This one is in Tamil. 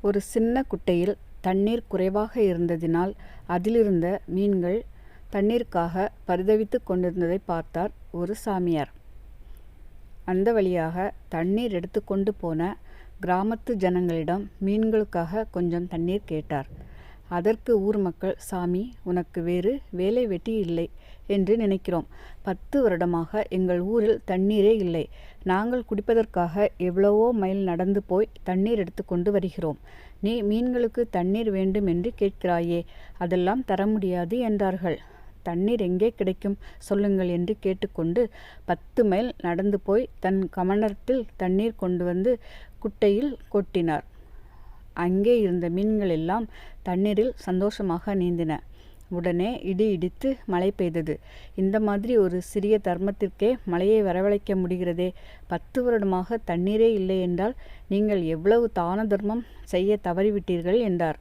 ஒரு சின்ன குட்டையில் தண்ணீர் குறைவாக இருந்ததினால் அதிலிருந்த மீன்கள் தண்ணீருக்காக பரிதவித்துக் கொண்டிருந்ததைப் பார்த்தார் ஒரு சாமியார். அந்த வழியாக தண்ணீர் எடுத்துக்கொண்டு போன கிராமத்து ஜனங்களிடம் மீன்களுக்காக கொஞ்சம் தண்ணீர் கேட்டார். அதற்கு ஊர் மக்கள் சாமி உனக்கு வேறு வேலை வெட்டி இல்லை என்று நினைக்கிறோம். பத்து வருடமாக எங்கள் ஊரில் தண்ணீரே இல்லை. நாங்கள் குடிப்பதற்காக எவ்வளவோ மைல் நடந்து போய் தண்ணீர் எடுத்துக்கொண்டு வருகிறோம். நீ மீன்களுக்கு தண்ணீர் வேண்டும் என்று கேட்கிறாயே அதெல்லாம் தர முடியாது என்றார்கள். தண்ணீர் எங்கே கிடைக்கும் சொல்லுங்கள் என்று கேட்டுக்கொண்டு பத்து மைல் நடந்து போய் தன் கமண்டத்தில் தண்ணீர் கொண்டு வந்து குட்டையில் கொட்டினார். அங்கே இருந்த மீன்கள் எல்லாம் தண்ணீரில் சந்தோஷமாக நீந்தின. உடனே இடி இடித்து மழை பெய்தது. இந்த மாதிரி ஒரு சிறிய தர்மத்திற்கே மழையை வரவழைக்க முடிகிறதே பத்து வருடமாக தண்ணீரே இல்லை என்றால் நீங்கள் எவ்வளவு தான தர்மம் செய்ய தவறிவிட்டீர்கள் என்றார்.